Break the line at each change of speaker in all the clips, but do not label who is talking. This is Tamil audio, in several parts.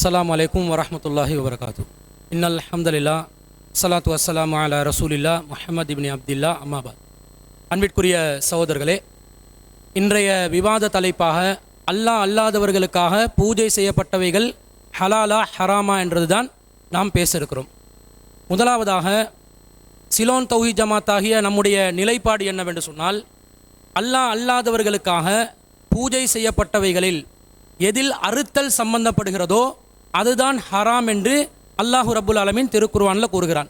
அஸ்லாம் அலைக்கும் வரமத்துல்லாஹி வபரகாத்து இன்னல் அஹமதுல்லா சலாத் வசலாம் அலா ரசூலில்லா முஹமது இப்னி அப்துல்லா அம்மாபாத் அன்பிற்குரிய சகோதரர்களே இன்றைய விவாத தலைப்பாக அல்லாஹ் அல்லாதவர்களுக்காக பூஜை செய்யப்பட்டவைகள் ஹலாலா ஹராமா என்றதுதான் நாம் பேச இருக்கிறோம் முதலாவதாக சிலோன் தௌஹி ஜமாத்தாகிய நம்முடைய நிலைப்பாடு என்னவென்று சொன்னால் அல்லாஹ் அல்லாதவர்களுக்காக பூஜை செய்யப்பட்டவைகளில் எதில் அறுத்தல் சம்பந்தப்படுகிறதோ அதுதான் ஹராம் என்று அல்லாஹு ரபுல் ஆலமீன் திருக்குருவானில் கூறுகிறான்.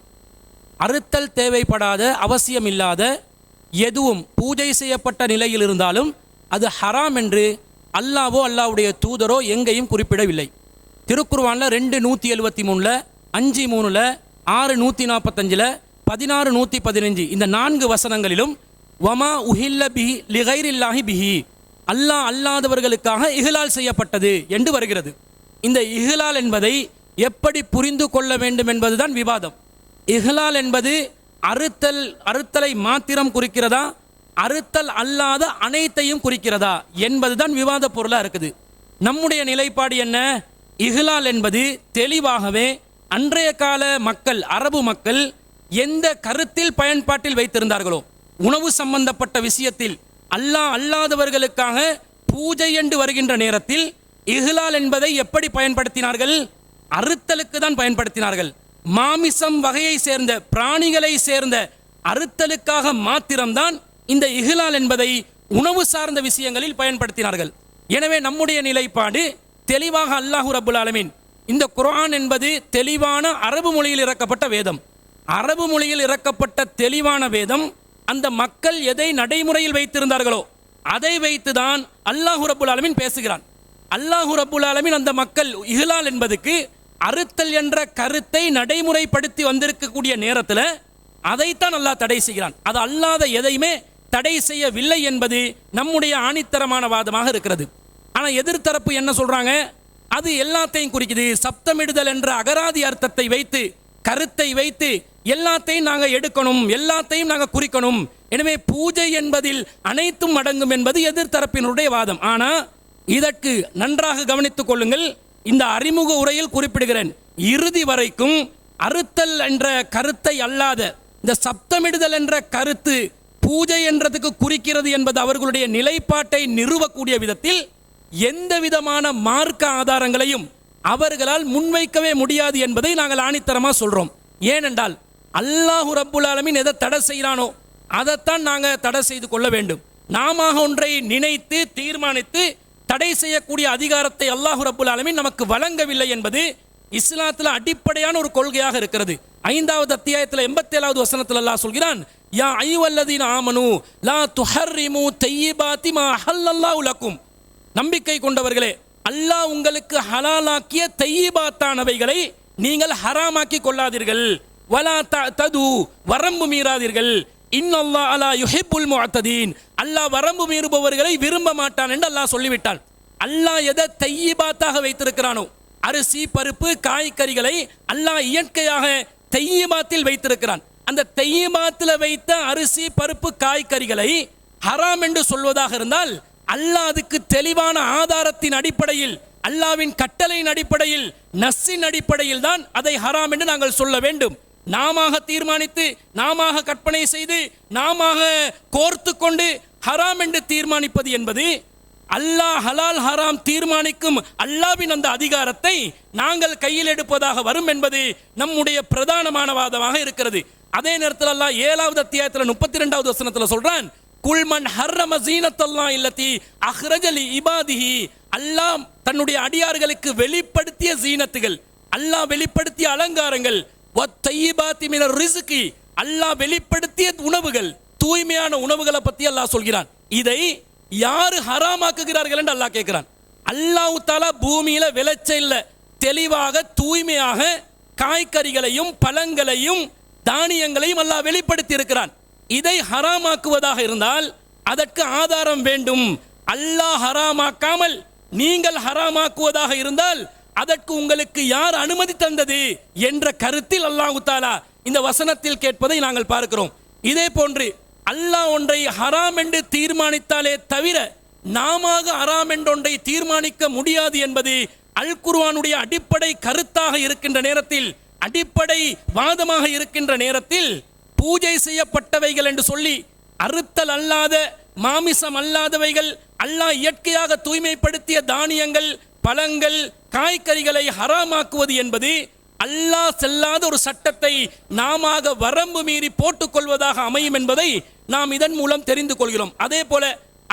அறுத்தல் தேவைப்படாத அவசியம் இல்லாத எதுவும் பூஜை செய்யப்பட்ட நிலையில் இருந்தாலும் அது ஹராம் என்று அல்லாவோ அல்லாவுடைய தூதரோ எங்கேயும் குறிப்பிடவில்லை. திருக்குர்ஆனில் ரெண்டு நூற்றி எழுபத்தி மூணில் அஞ்சு மூணில் ஆறு நூற்றி நாற்பத்தஞ்சில் பதினாறு நூற்றி பதினஞ்சு இந்த நான்கு வசனங்களிலும் வமா உஹில்ல பிஹி லிகைரில்லாஹி பிஹி அல்லாஹ் அல்லாதவர்களுக்காக இஹ்லால் செய்யப்பட்டது என்று வருகிறது. இந்த இஹ்லால் என்பதை எப்படி புரிந்து கொள்ள வேண்டும் என்பதுதான் விவாதம். இஹ்லால் என்பது அறுத்தல் அறுத்தலை மாத்திரம் குறிக்கிறதா? அறுத்தல் அல்லாத அனைத்தையும் குறிக்கிறதா? என்பதுதான் விவாத பொருளாக இருக்குது. நம்முடைய நிலைப்பாடு என்ன? இஹ்லால் என்பது தெளிவாகவே அன்றைய கால மக்கள் அரபு மக்கள் எந்த கருத்தில் பயன்பாட்டில் வைத்திருந்தார்களோ உணவு சம்பந்தப்பட்ட விஷயத்தில் அல்லாஹ் அல்லாதவர்களுக்காக பூஜை என்று வருகின்ற நேரத்தில் இஹ்லால் என்பதை எப்படி பயன்படுத்தினார்கள்? அறுத்தலுக்கு தான் பயன்படுத்தினார்கள். மாமிசம் வகையை சேர்ந்த பிராணிகளை சேர்ந்த அறுத்தலுக்காக மாத்திரம்தான் இந்த இஹ்லால் என்பதை உணவு சார்ந்த விஷயங்களில் பயன்படுத்தினார்கள். எனவே நம்முடைய நிலைப்பாடு தெளிவாக அல்லாஹூ ரபுல் ஆலமீன் இந்த குரான் என்பது தெளிவான அரபு மொழியில் இறக்கப்பட்ட வேதம். அரபு மொழியில் இறக்கப்பட்ட தெளிவான வேதம் அந்த மக்கள் எதை நடைமுறையில் வைத்திருந்தார்களோ அதை வைத்துதான் அல்லாஹு ரபுல் ஆலமீன் பேசுகிறான். அல்லாஹு ரபுல் ஆலமீன் அந்த மக்கள் இஹ்லால் என்பதுக்கு அறுத்தல் என்ற கருத்தை நடைமுறைப்படுத்தி வந்திருக்கக்கூடிய நேரத்தில் அதைத்தான் அல்லாஹ் தடை செய்கிறான். அது அல்லாத எதையுமே தடை செய்யவில்லை என்பது நம்முடைய ஆணித்தரமான வாதமாக இருக்கிறது. ஆனால் எதிர்த்தரப்பு என்ன சொல்கிறாங்க அது எல்லாத்தையும் குறிக்குது. சப்தமிடுதல் என்ற அகராதி அர்த்தத்தை வைத்து கருத்தை வைத்து எல்லாத்தையும் நாங்கள் எடுக்கணும் எல்லாத்தையும் நாங்கள் குறிக்கணும். எனவே பூஜை என்பதில் அனைத்தும் அடங்கும் என்பது எதிர்த்தரப்பினுடைய வாதம். ஆனால் இதற்கு நன்றாக கவனித்துக் கொள்ளுங்கள். இந்த அறிமுக உரையில் குறிப்பிடுகிறேன். இறுதி வரைக்கும் அறுத்தல் என்ற கருத்தை அல்லாத இந்த சப்தமிடுதல் என்ற கருத்து பூஜை என்றதுக்கு குறிக்கிறது என்பது அவர்களுடைய நிலைப்பாட்டை நிறுவக்கூடிய விதத்தில் எந்த விதமான மார்க்க ஆதாரங்களையும் அவர்களால் முன்வைக்கவே முடியாது என்பதை நாங்கள் ஆணித்தரமாக சொல்றோம். ஏனென்றால் அல்லாஹு ரப்புல் ஆலமின் எதை தடை செய்கிறானோ அதைத்தான் நாங்கள் தடை செய்து கொள்ள வேண்டும். நாம ஒன்றை நினைத்து தீர்மானித்து தடை செய்யக்கூடிய அதிகாரத்தை அல்லாஹு ரபுல் ஆலமின் நமக்கு வழங்கவில்லை என்பது இஸ்லாத்தில் அடிப்படையான ஒரு கொள்கையாக இருக்கிறது. ஐந்தாவது அத்தியாயத்தில் எண்பத்தி ஏழாவது வசனத்தில் அல்லாஹ் சொல்கிறான் யா ஐவல்லதீன் ஆமனு லா துஹர்ரிமு தையிபாத்தி மா ஹல்லல்லா உலக்கும் நம்பிக்கை கொண்டவர்களே அல்லாஹ் உங்களுக்கு ஹலாலாக்கிய தையிபாத்தானவைகளை நீங்கள் ஹராமாக்கி கொள்ளாதீர்கள். வலா த- தது வரம்பு மீறாதீர்கள். இன்னல்லா அலா யுஹிப்புல் முஅத்ததீன் அல்லாஹ் வரம்பு மீறுபவர்களை விரும்ப மாட்டான் என்று அல்லாஹ் சொல்லிவிட்டான். அல்லாஹ் எதை தையிபாத்தாக வைத்திருக்கிறானோ அரிசி பருப்பு காய்கறிகளை அல்லாஹ் இயற்கையாக தையிபாத்தில் வைத்திருக்கிறான். அந்த தையிபாத்தில் வைத்த அரிசி பருப்பு காய்கறிகளை ஹராம் என்று சொல்வதாக இருந்தால் அல்லாஹ் அதுக்கு தெளிவான ஆதாரத்தின் அடிப்படையில் அல்லாவின் கட்டளையின் அடிப்படையில் நஸ்ஸின் அடிப்படையில் தான் அதை ஹராம் என்று நாங்கள் சொல்ல வேண்டும். நாம தீர்மானித்து நாம கற்பனை செய்து நாம கோர்த்து கொண்டு ஹராம் என்று தீர்மானிப்பது என்பது அல்லாஹ் ஹலால் ஹராம் தீர்மானிக்கும் அல்லாவின் அந்த அதிகாரத்தை நாங்கள் கையில் எடுப்பதாக வரும் என்பது நம்முடைய பிரதானமான வாதமாக இருக்கிறது. அதே நேரத்தில் அல்லாஹ் ஏழாவது அத்தியாயத்தில் முப்பத்தி ரெண்டாவது வசனத்தில் சொல்றான் குல்மன் ஹர்ரம ஜீனத்தல்லாம் இல்லத்தி அஹ்ரஜலி இபாதிஹி. அல்லாஹ் தன்னுடைய அடியார்களுக்கு வெளிப்படுத்திய ஜீனத்துகள் அல்லாஹ் வெளிப்படுத்திய அலங்காரங்கள் வத்தையிபாத்தி ரிசுகி அல்லாஹ் வெளிப்படுத்திய உணவுகள் தூய்மையான உணவுகளை பத்தி அல்லாஹ் சொல்கிறான். இதை யாரு ஹராமாக்குகிறார்கள் என்று அல்லாஹ் கேட்கிறான். அல்லாஹ் தாலா பூமியில விளைச்சல்ல தெளிவாக தூய்மையாக காய்கறிகளையும் பழங்களையும் தானியங்களையும் அல்லாஹ் வெளிப்படுத்தி இருக்கிறான் இதை ஹராமாக்குவதாக இருந்தால் அதற்கு ஆதாரம் வேண்டும். அல்லாஹ் ஹராமாக்காமல் நீங்கள் ஹராமாக்குவதாக இருந்தால் அதற்கு உங்களுக்கு யார் அனுமதி தந்தது என்ற கருத்தில் அல்லாஹு தாலா இந்த வசனத்தில் கேட்பதை நாங்கள் பார்க்கிறோம். இதே போன்று அல்லாஹ் ஒன்றை ஹராம் என்று தீர்மானித்தாலே தவிர நாம ஹராம் என்றொன்றை தீர்மானிக்க முடியாது என்பது அல் குர்வானுடைய அடிப்படை கருத்தாக இருக்கின்ற நேரத்தில் அடிப்படை வாதமாக இருக்கின்ற நேரத்தில் பூஜை செய்யப்பட்டவைகள் என்று சொல்லி அறுத்தல் அல்லாத மாமிசம் அல்லாதவைகள் அல்லாஹ் இயற்கையாக தூய்மைப்படுத்திய தானியங்கள் பழங்கள் காய்கறிகளை ஹராமாக்குவது என்பது அல்லாஹ் செல்லாத ஒரு சட்டத்தை நாம வரம்பு மீறி போட்டுக்கொள்வதாக அமையும் என்பதை நாம் இதன் மூலம் தெரிந்து கொள்கிறோம். அதே போல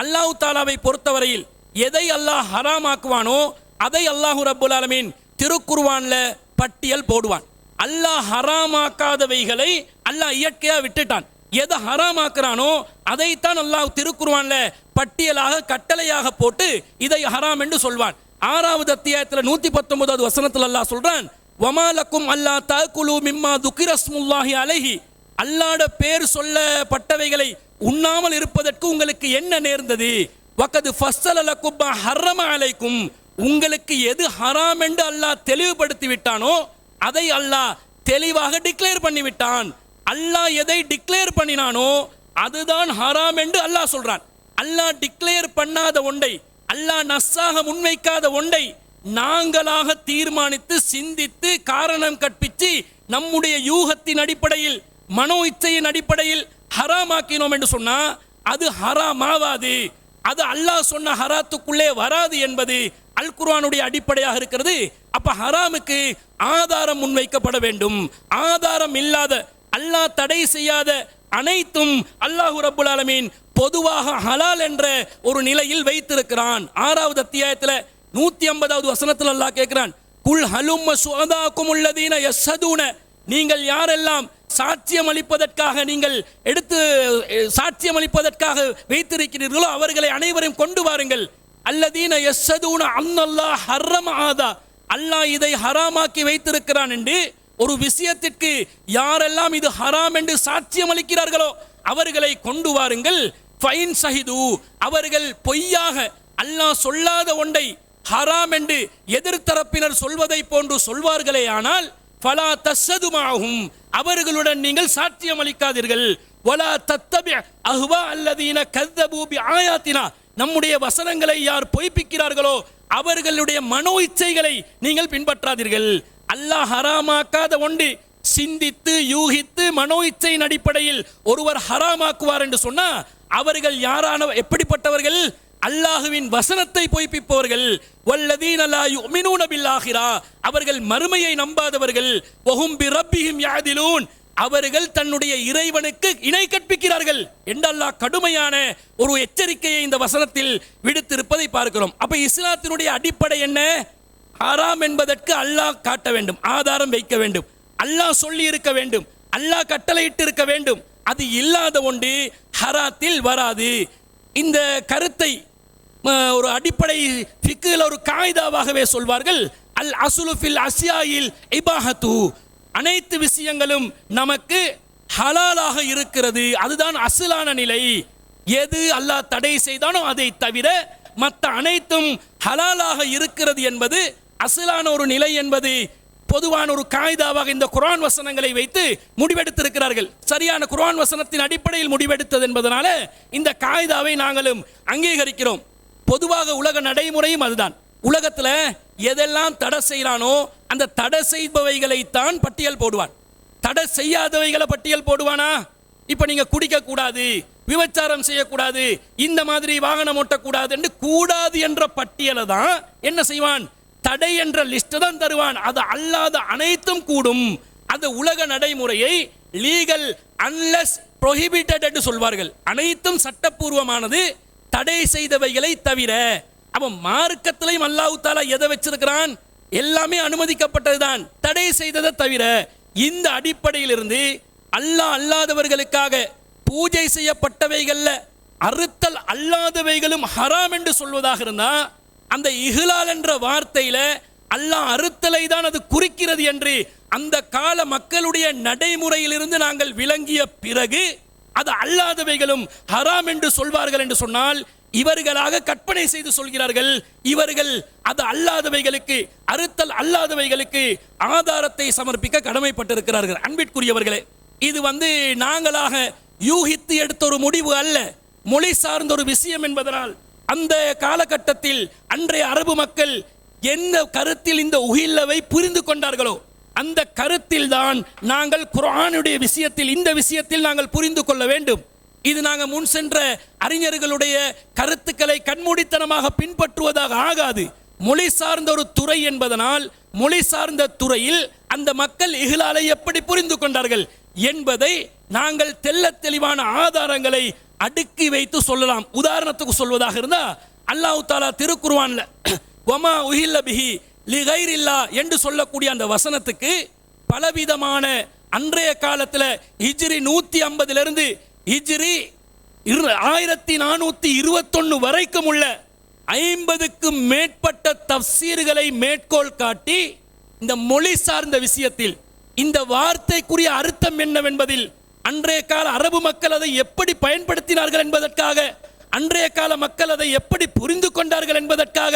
அல்லாஹ் தாலாவை பொறுத்தவரையில் எதை அல்லாஹ் ஹராமாக்குவானோ அதை அல்லாஹு ரப்புல் ஆலமீன் திருக்குர்வான்ல பட்டியல் போடுவான். அல்லாஹ் ஹராமாக்காதவைகளை அல்லாஹ் இயற்கையா விட்டுட்டான். எதை ஹராமாக்குறானோ அதைத்தான் அல்லாஹ் திருக்குருவான்ல பட்டியலாக கட்டளையாக போட்டு இதை ஹராம் என்று சொல்வான். ஆறாவது அத்தியாயத்தில் நூத்தி பத்தொன்பதாவது வசனத்தில் அல்லாஹ் சொல்றான் வமாலக்கும் அல்லா தாக்குலு மிம்மா துக்கிரஸ்முல்லாஹி அலஹி. அல்லாட பேர் சொல்லப்பட்டவைகளை உண்ணாமல் இருப்பதற்கு உங்களுக்கு என்ன நேர்ந்தது? வக்கது ஃபஸ்ஸல லக்கும் ஹர்ரம அலைக்கும். உங்களுக்கு எது ஹராம் என்று அல்லாஹ் தெளிவுபடுத்தி விட்டானோ அதை அல்லாஹ் தெளிவாக டிக்ளேர் பண்ணிவிட்டான் அல்லாஹ் எதை டிக்ளேர் பண்ணினானோ அதுதான் ஹராம் என்று அல்லாஹ் சொல்றான். அல்லாஹ் டிக்ளேர் பண்ணாத ஒன்றை அல்லாஹ் நஸ்ஸாக முன்வைக்காத ஒன்றை நாங்களாக தீர்மானித்து சிந்தித்து காரணம் கற்பித்து நம்முடைய யூகத்தின் அடிப்படையில் மனோ இச்சையின் அடிப்படையில் ஹராமாக்கினோம் என்று சொன்னா அது ஹராமாவாது. அது அல்லாஹ் சொன்ன ஹராத்துக்குள்ளே வராது என்பது அல் குர்ஆனுடைய அடிப்படையாக இருக்கிறது. அப்ப ஹராமுக்கு ஆதாரம் முன்வைக்கப்பட வேண்டும். ஆதாரம் இல்லாத அல்லாஹ் தடை செய்யாத அனைத்தும் அல்லாஹு ரபுல் ஆலமீன் பொதுவாக ஹலால் என்ற ஒரு நிலையில் வைத்திருக்கிறான். ஆறாவது அத்தியாயத்தில் நூத்தி ஐம்பதாவது வசனத்தில் அல்லாஹ் கேட்கிறான் குல் ஹலும் சுஅதாக்கும் உள்ளதீன எஸ்ஸதூன நீங்கள் யாரெல்லாம் சாட்சியம் அளிப்பதற்காக நீங்கள் எடுத்து சாட்சியம் அளிப்பதற்காக வைத்திருக்கிறீர்களோ அவர்களை அனைவரையும் கொண்டு வாருங்கள். அல்லதீன யஸ்ஸதூன அன்னல்லா ஹர்ரம் ஆதா அல்லாஹ் இதை ஹராமாக்கி வைத்திருக்கிறான் என்று ஒரு விஷயத்திற்கு யாரெல்லாம் இது ஹராம் என்று சாட்சியம் அளிக்கிறார்களோ அவர்களை கொண்டு வாருங்கள். ஃபைன் சஹிது அவர்கள் பொய்யாக அல்லாஹ் சொல்லாத ஒன்றை ஹராம் என்று எதிர்த்தரப்பினர் சொல்வதை போன்று சொல்வார்களே ஆனால் ஃபலா தஸ்ஸதுமாகும் அவர்களுடன் நீங்கள் சாட்சியம் அளிக்காதீர்கள். ஒலா தத்தபி அஹ்வா அல்லதீன கத்தபு ஆயாத்தினா நம்முடைய வசனங்களை யார் பொய்ப்பிக்கிறார்களோ அவர்களுடைய மனோ இச்சைகளை நீங்கள் பின்பற்றாதீர்கள். அல்லாஹ் ஹராமாக்காத ஒன்று சிந்தித்து யூகித்து மனோ இச்சையின் அடிப்படையில் ஒருவர் ஹராமாக்குவார் என்று சொன்னா அவர்கள் யாரான எப்படிப்பட்டவர்கள்? அல்லாஹுவின் வசனத்தை பொய்ப்பிப்பவர்கள். வல்லதீன லா யுமினூன பில்லாஹிரா. அவர்கள் மறுமையை நம்பாதவர்கள். வஹும் பிரப்பிஹிம் யாதிலூன் அவர்கள் தன்னுடைய இறைவனுக்கு இணை கற்பிக்கிறார்கள். என்றல்லா அல்லாஹ் கடுமையான ஒரு எச்சரிக்கையை இந்த வசனத்தில் விடுத்திருப்பதை பார்க்கிறோம். அப்ப இஸ்லாத்தினுடைய அடிப்படை என்ன? ஹராம் என்பதற்கு அல்லாஹ் காட்ட வேண்டும். ஆதாரம் வைக்க வேண்டும். அல்லாஹ் சொல்லி இருக்க வேண்டும். அல்லாஹ் கட்டளையிட்டு இருக்க வேண்டும். அது இல்லாத ஒன்று ஹராத்தில் வராது. இந்த கருத்தை ஒரு அடிப்படை ஃபிக்கில் ஒரு காயிதாவாகவே சொல்வார்கள். அல் அசுலு ஃபில் அஸ்யாயில் இபாஹத்து. அனைத்து விஷயங்களும் நமக்கு ஹலாலாக இருக்கிறது. அதுதான் அசலான நிலை. எது அல்லாஹ் தடை செய்தானோ அதை தவிர மற்ற அனைத்தும் ஹலாலாக இருக்கிறது என்பது அசலான ஒரு நிலை என்பது பொதுவான ஒரு காய்தாவாக இந்த குரான் வசனங்களை வைத்து முடிவெடுத்திருக்கிறார்கள். சரியான குரான் வசனத்தின் அடிப்படையில் முடிவெடுத்தது என்பதனால இந்த காய்தாவை நாங்களும் அங்கீகரிக்கிறோம். பொதுவாக உலக நடைமுறையும் அதுதான். உலகத்துல எதெல்லாம் தடை செய்கிறானோ அந்த தடை செய்பவைகளைத்தான் பட்டியல் போடுவான். தடை செய்யாதவைகளை பட்டியல் போடுவானா? இப்போ நீங்கள் குடிக்கக்கூடாது விபச்சாரம் செய்யக்கூடாது இந்த மாதிரி வாகனம் ஓட்டக்கூடாது என்று கூடாது என்ற பட்டியலை தான் என்ன செய்வான்? தடை என்ற லிஸ்ட் தான் தருவான். அது அல்லாத அனைத்தும் கூடும். அந்த உலக நடைமுறையை லீகல் அன்லஸ் ப்ரொஹிபிட்டட் என்று சொல்வார்கள். அனைத்தும் சட்டப்பூர்வமானது தடை செய்தவைகளை தவிர. அவன் மார்க்கத்திலையும் அல்லாஹ் தாலா எதை வச்சிருக்கிறான்? எல்லாமே அனுமதிக்கப்பட்டதுதான். தடை செய்ததை தவிர இந்த அடிப்படையிலிருந்து அல்லாஹ் அல்லாதவர்களுக்காக பூஜை செய்யப்பட்டவைகள்ல அறுத்தல் அல்லாதவைகளும் ஹராம் என்று சொல்வதாக இருந்தா அந்த இஹ்லால் என்ற வார்த்தையில அல்லாஹ் அறுத்தலை தான் அது குறிக்கிறது என்று அந்த கால மக்களுடைய நடைமுறையிலிருந்து நாங்கள் விளங்கிய பிறகு அது அல்லாதவைகளும் ஹராம் என்று சொல்வார்கள் என்று சொன்னால் இவர்களாக கற்பனை செய்து சொல்கிறார்கள் இவர்கள் அது அல்லாதவைகளுக்கு அறுத்தல் அல்லாதவைகளுக்கு ஆதாரத்தை சமர்ப்பிக்க கடமைப்பட்டிருக்கிறார்கள். அன்பிற்குரியவர்களே இது வந்து நாங்களாக யூகித்து எடுத்த ஒரு முடிவு அல்ல. மொழி சார்ந்த ஒரு விஷயம் என்பதனால் அந்த காலகட்டத்தில் அன்றைய அரபு மக்கள் எந்த கருத்தில் இந்த உகில்லவை புரிந்து கொண்டார்களோ அந்த கருத்தில் தான் நாங்கள் குரானுடைய விஷயத்தில் இந்த விஷயத்தில் நாங்கள் புரிந்து கொள்ள வேண்டும். இது நாங்கள் முன் சென்ற அறிஞர்களுடைய கருத்துக்களை கண்மூடித்தனமாக பின்பற்றுவதாக ஆகாது. மொழி சார்ந்த ஒரு துறை என்பதனால் மொழி சார்ந்த துறையில் அந்த மக்கள் இகலாலை எப்படி புரிந்து கொண்டார்கள் என்பதை நாங்கள் தெள்ளத் தெளிவான ஆதாரங்களை அடுக்கி வைத்து சொல்லலாம். உதாரணத்துக்கு சொல்வதாக இருந்தா அல்லாஹு தாலா திருக்குர்ஆன்ல வமா உஹில்ல பிஹி லிகைரில்லா என்று சொல்லக்கூடிய அந்த வசனத்துக்கு பலவிதமான அன்றைய காலத்துல ஹிஜ்ரி நூத்தி ஐம்பதுல இருந்து ஹிஜ்ரி இரு- ஆயிரத்தி நானூத்தி இருபத்தொன்று வரைக்கும் உள்ள ஐம்பதுக்கும் மேற்பட்ட தப்சீர்களை மேற்கோள் காட்டி இந்த மொழி சார்ந்த விஷயத்தில் இந்த வார்த்தைக்குரிய அர்த்தம் என்னவென்பதில் அன்றைய கால அரபு மக்கள் அதை எப்படி பயன்படுத்தினார்கள் என்பதற்காக அன்றைய கால மக்கள் அதை எப்படி புரிந்து கொண்டார்கள் என்பதற்காக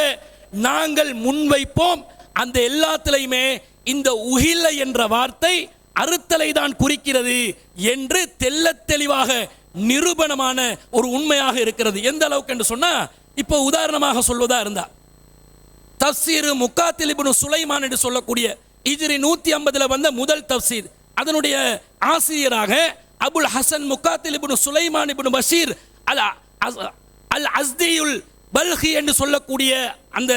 நாங்கள் முன்வைப்போம். அந்த எல்லாத்திலையுமே இந்த உகில்ல என்ற வார்த்தை அறுத்தலை தான் குறிக்கிறது என்று தெல்ல தெளிவாக நிரூபணமான ஒரு உண்மையாக இருக்கிறது. எந்த அளவுக்கு என்று சொன்னா இப்போ உதாரணமாக சொல்வதா இருந்தா தப்சீர் முக்கா இப்னு சுலைமான் என்று சொல்லக்கூடிய இஜிரி நூத்தி ஐம்பதுல வந்த முதல் தப்சீர். அதனுடைய ஆசிரியராக அபுல் ஹசன் முக்காத்தில் இபுனு சுலைமான் இபுனு பஷீர் அல் அல் அஸ்தியுல் பல்கி என்று சொல்லக்கூடிய அந்த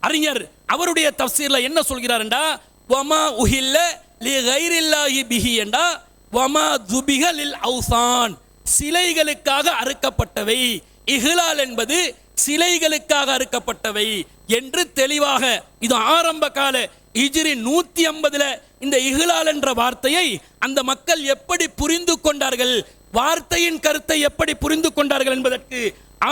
அறிஞர் அவருடைய தப்சீரில் என்ன சொல்கிறார் என்றா வமா உஹில்ல லி கைரில்லாஹி பிஹி என்றா வமா துபிகலில் அவுசான் சிலைகளுக்காக அறுக்கப்பட்டவை இஹ்லால் என்பது சிலைகளுக்காக அறுக்கப்பட்டவை என்று தெளிவாக இது ஆரம்ப கால இஜிரி நூத்தி ஐம்பதில் இந்த இஹ்லால் என்ற வார்த்தையை அந்த மக்கள் எப்படி புரிந்து கொண்டார்கள்? வார்த்தையின் கருத்தை எப்படி புரிந்து கொண்டார்கள் என்பதற்கு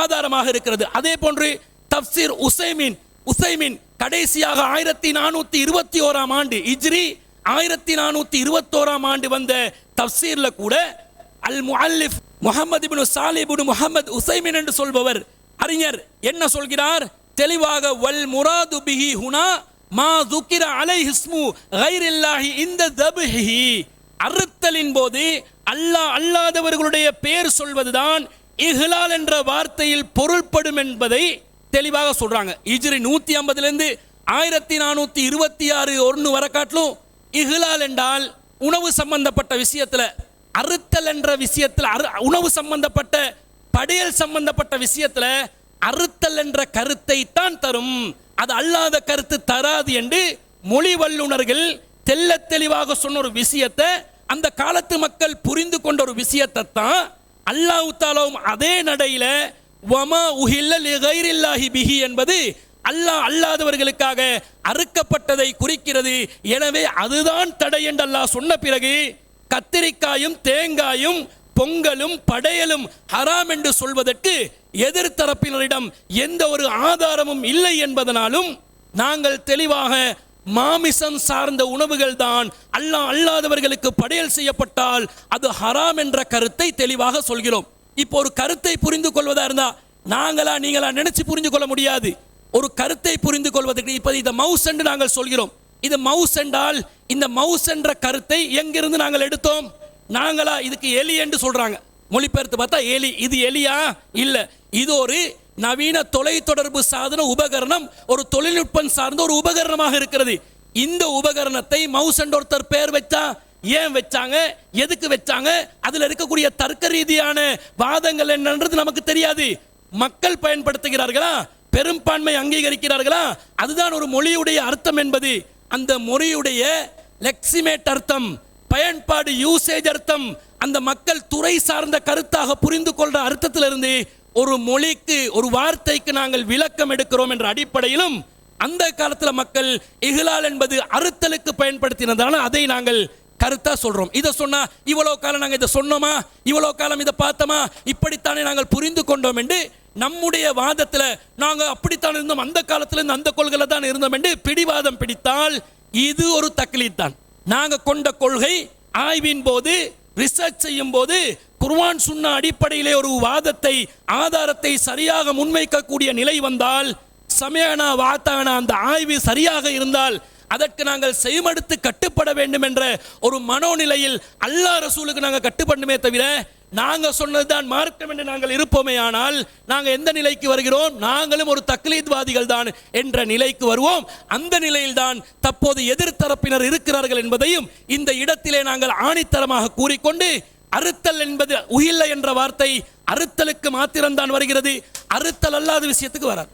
ஆதாரமாக இருக்கிறது. அதே போன்று தப்சீர் உசைமின் உசைமின் கடைசியாக ஆயிரத்தி நானூத்தி இருபத்தி ஓராம் ஆண்டு இஜ்ரி ஆயிரத்தி நானூத்தி இருபத்தோராம் ஆண்டு வந்த தப்சீரில் கூட அல் முஅல்லிஃப் முகமது பின் சாலிபுன் முகமது உசைமின் என்று சொல்பவர் அறிஞர் என்ன சொல்கிறார்? தெளிவாக வல் முராது பிஹி ஹுனா மா துக்கிர அலை ஹிஸ்மு கைரில்லாஹி இந்த தபுஹி அறுத்தலின் போது அல்லாஹ் அல்லாதவர்களுடைய பெயர் சொல்வதுதான் இஹ்லால் என்ற வார்த்தையில் பொருள்படும் என்பதை தெளிவாக சொல்றாங்க. இஜ்ரி நூத்தி ஐம்பதுல இருந்து ஆயிரத்தி நானூத்தி இருபத்தி ஆறு ஒன்று வர காட்டிலும் இஹ்லால் என்றால் உணவு சம்பந்தப்பட்ட விஷயத்துல அறுத்தல் என்ற விஷயத்துல அறு- உணவு சம்பந்தப்பட்ட படையல் சம்பந்தப்பட்ட விஷயத்துல அறுத்தல் என்ற கருத்தை தான் தரும். அது அல்லாத கருத்து தராது என்று மொழி வல்லுனர்கள் தெல்ல தெளிவாக சொன்ன ஒரு விஷயத்தை அந்த காலத்து மக்கள் புரிந்து கொண்ட ஒரு விஷயத்தை தான் அல்லாஹ் தாலாவும் அதே நடையில் வமா உஹில்லாஹி பிஹி என்பது அல்லாஹ் அல்லாதவர்களுக்காக அறுக்கப்பட்டதை குறிக்கிறது. எனவே அதுதான் தடை என்று அல்லாஹ் சொன்ன பிறகு கத்திரிக்காயும் தேங்காயும் பொங்கலும் படையலும் ஹராம் என்று சொல்வதற்கு எதிர்த்தரப்பினரிடம் எந்த ஒரு ஆதாரமும் இல்லை என்பதனாலும் நாங்கள் தெளிவாக மாமிசம் சார்ந்த உணவுகள் தான் அல்லாஹ் அல்லாதவர்களுக்கு படையல் செய்யப்பட்டால் அது ஹராம் என்ற கருத்தை தெளிவாக சொல்கிறோம். இப்போ ஒரு கருத்தை புரிந்து கொள்வதா இருந்தா நாங்களா நீங்களா நினைச்சு புரிந்து கொள்ள முடியாது. ஒரு கருத்தை புரிந்து கொள்வதற்கு இப்ப இந்த மவுஸ் என்று நாங்கள் சொல்கிறோம். இது மவுஸ் என்றால் இந்த மவுஸ் என்ற கருத்தை எங்கிருந்து நாங்கள் எடுத்தோம்? நாங்களா இதுக்கு எலி என்று சொல்கிறாங்க மொழிபெயர்த்து பார்த்தா எலி. இது எலியா? இல்லை. இது ஒரு நவீன தொலைத்தொடர்பு சாதன உபகரணம். ஒரு தொழில்நுட்பம் சார்ந்த ஒரு உபகரணமாக இருக்கிறது. இந்த உபகரணத்தை மவுஸ் என்ற ஒருத்தர் பெயர் வச்சா ஏன் வச்சாங்க? எதுக்கு வச்சாங்க? அதில் இருக்கக்கூடிய தர்க்க ரீதியான வாதங்கள் என்னன்றது நமக்கு தெரியாது. மக்கள் பயன்படுத்துகிறார்களா? பெரும்பான்மை அங்கீகரிக்கிறார்களா? அதுதான் ஒரு மொழியுடைய அர்த்தம் என்பது. அந்த மொழியுடைய லெக்சிமேட் அர்த்தம். பயன்பாடு யூசேஜ் அர்த்தம் அந்த மக்கள் துறை சார்ந்த கருத்தாக புரிந்து கொள்ற அர்த்தத்திலிருந்து ஒரு மொழிக்கு ஒரு வார்த்தைக்கு நாங்கள் விளக்கம் எடுக்கிறோம் என்ற அடிப்படையிலும் அந்த காலத்துல மக்கள் இஹ்லால் என்பது அறுத்தலுக்கு பயன்படுத்தினதால அதை நாங்கள் கருத்தா சொல்றோம். இதை சொன்னா இவ்வளவு காலம் நாங்கள் இதை சொன்னோமா? இவ்வளவு காலம் இதை பார்த்தோமா? இப்படித்தானே நாங்கள் புரிந்து கொண்டோம் என்று நம்முடைய வாதத்துல நாங்கள் அப்படித்தான் இருந்தோம். அந்த காலத்துல இருந்து அந்த கொள்கையில தான் இருந்தோம் என்று பிடிவாதம் பிடித்தால் இது ஒரு தக்லீத் தான். நாங்கள் கொண்ட கொள்கை ஆய்வின் போது ரிசர்ச் செய்யும் போது குர்வான் சுன்ன அடிப்படையிலே ஒரு வாதத்தை ஆதாரத்தை சரியாக முன்வைக்கக்கூடிய நிலை வந்தால் சமயனா வாத்தானா அந்த ஆய்வு சரியாக இருந்தால் அதற்கு நாங்கள் செய்மடுத்து கட்டுப்பட வேண்டும் என்ற ஒரு மனோநிலையில் அல்லா ரசூலுக்கு நாங்கள் கட்டுப்படணுமே தவிர நாங்க சொன்னதுதான் மார்க்கம் என்று நாங்கள் இருப்போமே ஆனால் நாங்க எந்த நிலைக்கு வருகிறோம்? நாங்களும் ஒரு தக்லீத்வாதிகள் தான் என்ற நிலைக்கு வருவோம். அந்த நிலையில்தான் தற்போது எதிர்த்தரப்பினர் இருக்கிறார்கள் என்பதையும் இந்த இடத்திலே நாங்கள் ஆணித்தரமாக கூறிக்கொண்டு அறுத்தல் என்பது உயில்லை என்ற வார்த்தை அறுத்தலுக்கு மாத்திரம்தான் வருகிறது. அறுத்தல் அல்லாத விஷயத்துக்கு வராது.